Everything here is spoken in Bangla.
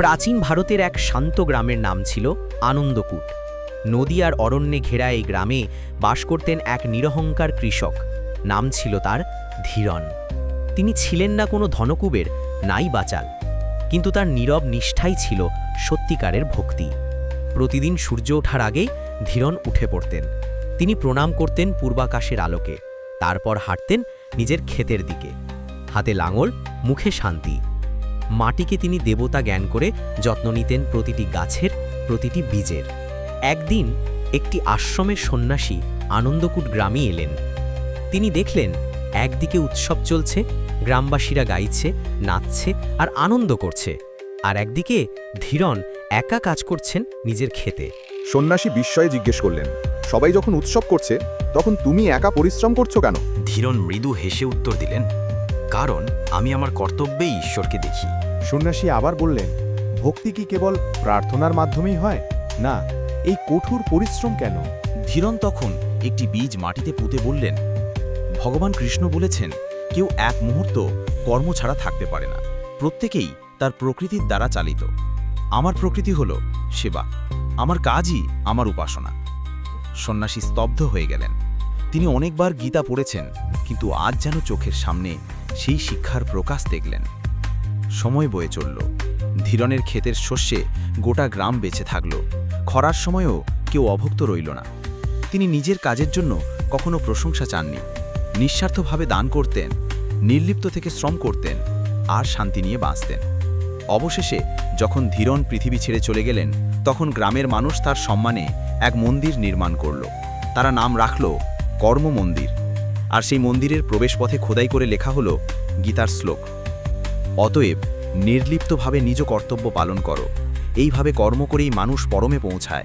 প্রাচীন ভারতের এক শান্ত গ্রামের নাম ছিল আনন্দকূট নদী আর অরণ্যে ঘেরা এই গ্রামে বাস করতেন এক নিরহংকার কৃষক। নাম ছিল তার ধীরন। তিনি ছিলেন না কোনো ধনকুবের, নাই বাচাল। কিন্তু তার নীরব নিষ্ঠাই ছিল সত্যিকারের ভক্তি। প্রতিদিন সূর্য ওঠার আগেই ধীরন উঠে পড়তেন। তিনি প্রণাম করতেন পূর্বাকাশের আলোকে। তারপর হাঁটতেন নিজের ক্ষেতের দিকে। হাতে লাঙল, মুখে শান্তি। মাটিকে তিনি দেবতা জ্ঞান করে যত্ন নিতেন প্রতিটি গাছের প্রতিটি বীজের। একদিন একটি আশ্রমের সন্ন্যাসী আনন্দকূট গ্রামে এলেন। তিনি দেখলেন একদিকে উৎসব চলছে গ্রামবাসীরা গাইছে নাচছে আর আনন্দ করছে। আর একদিকে ধীরন একা কাজ করছেন নিজের খেতে সন্ন্যাসী বিস্ময়ে জিজ্ঞেস করলেন সবাই যখন উৎসব করছে তখন তুমি একা পরিশ্রম করছ কেন? ধীরন মৃদু হেসে উত্তর দিলেন কারণ আমি আমার কর্তব্যেই ঈশ্বরকে দেখি। সন্ন্যাসী আবার বললেন, ভক্তি কি কেবল প্রার্থনার মাধ্যমেই হয়? না, এই কঠোর পরিশ্রম কেন? ধীরন তখন একটি বীজ মাটিতে পুঁতে বললেন, ভগবান কৃষ্ণ বলেছেন, কেউ এক মুহূর্ত কর্ম ছাড়া থাকতে পারে না। প্রত্যেকেই তার প্রকৃতির দ্বারা চালিত। আমার প্রকৃতি হল সেবা। আমার কাজই আমার উপাসনা। সন্ন্যাসী স্তব্ধ হয়ে গেলেন। তিনি অনেকবার গীতা পড়েছেন, কিন্তু আজ যেন চোখের সামনে সেই শিক্ষার প্রকাশ দেখলেন। সময় বয়ে চলল। ধীরনের ক্ষেতের শস্যে গোটা গ্রাম বেঁচে থাকল। খরার সময়ও কেউ অভুক্ত রইল না। তিনি নিজের কাজের জন্য কখনো প্রশংসা চাননি। নিঃস্বার্থভাবে দান করতেন, নির্লিপ্ত থেকে শ্রম করতেন, আর শান্তি নিয়ে বাঁচতেন। অবশেষে যখন ধীরন পৃথিবী ছেড়ে চলে গেলেন, তখন গ্রামের মানুষ তার সম্মানে এক মন্দির নির্মাণ করল। তারা নাম রাখল কর্ম মন্দির। আর সেই মন্দিরের প্রবেশপথে খোদাই করে লেখা হলো গীতার শ্লোক। অতএব নির্লিপ্তভাবে নিজ কর্তব্য পালন করো। এইভাবে কর্ম করেই মানুষ পরমে পৌঁছায়।